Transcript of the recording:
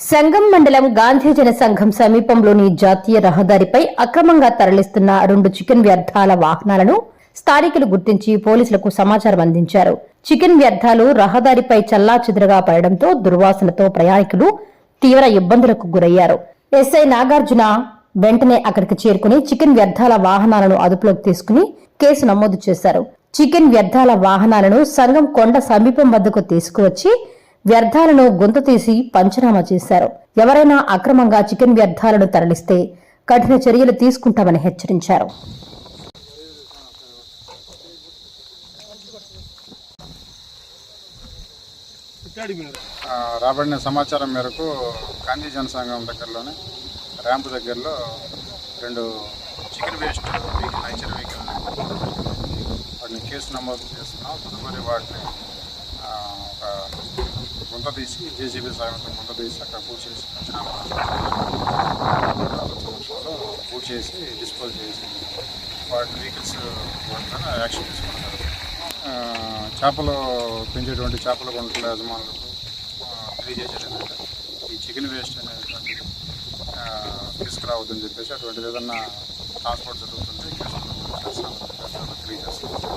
సంగం మండలం గాంధీ జన సంఘం సమీపంలోని జాతీయ రహదారిపై అక్రమంగా తరలిస్తున్న రెండు చికెన్ వ్యర్థాల వాహనాలను స్థానికులు గుర్తించి పోలీసులకు సమాచారం అందించారు. చికెన్ వ్యర్థాలు రహదారిపై చల్లా పడడంతో దుర్వాసనతో ప్రయాణికులు తీవ్ర ఇబ్బందులకు గురయ్యారు. ఎస్ఐ నాగార్జున వెంటనే అక్కడికి చేరుకుని చికెన్ వ్యర్థాల వాహనాలను అదుపులోకి తీసుకుని కేసు నమోదు చేశారు. చికెన్ వ్యర్థాల వాహనాలను సంఘం కొండ సమీపం వద్దకు తీసుకువచ్చి వ్యర్థాలను గొంతు తీసి పంచనామా చేశారు. ఎవరైనా అక్రమంగా చికెన్ వ్యర్థాలను తరలిస్తే కఠిన చర్యలు తీసుకుంటామని హెచ్చరించారు. రాబడిన సమాచారం మేరకు గాంధీ జనసంఘం దగ్గరలోనే ర్యాంప్ దగ్గరలో రెండు చికెన్ వేస్ట్ వెహికల్ నైచర్ వెహికల్ వాటిని కేసు నమోదు చేస్తున్నాం. తదుపరి వాటిని ఒక గుంత తీసి జేసీబీ సాయంతో గుంత తీసి అక్కడ పూజ చేసి పంచనామా పూర్తి పూజ చేసి డిస్పోజ్ చేసి వాటి వెహికల్స్ వాటిపైన యాక్షన్ తీసుకున్నారు చేపలు పెంచేటువంటి చేపల గుంటల యజమానులకు తెలియజేసేది ఏంటంటే ఈ చికెన్ వేస్ట్ అనేటువంటి తీసుకురావద్దని చెప్పేసి అటువంటిది ఏదన్నా ట్రాన్స్పోర్ట్ జరుగుతుంటే కేసులు తెలియజేస్తాం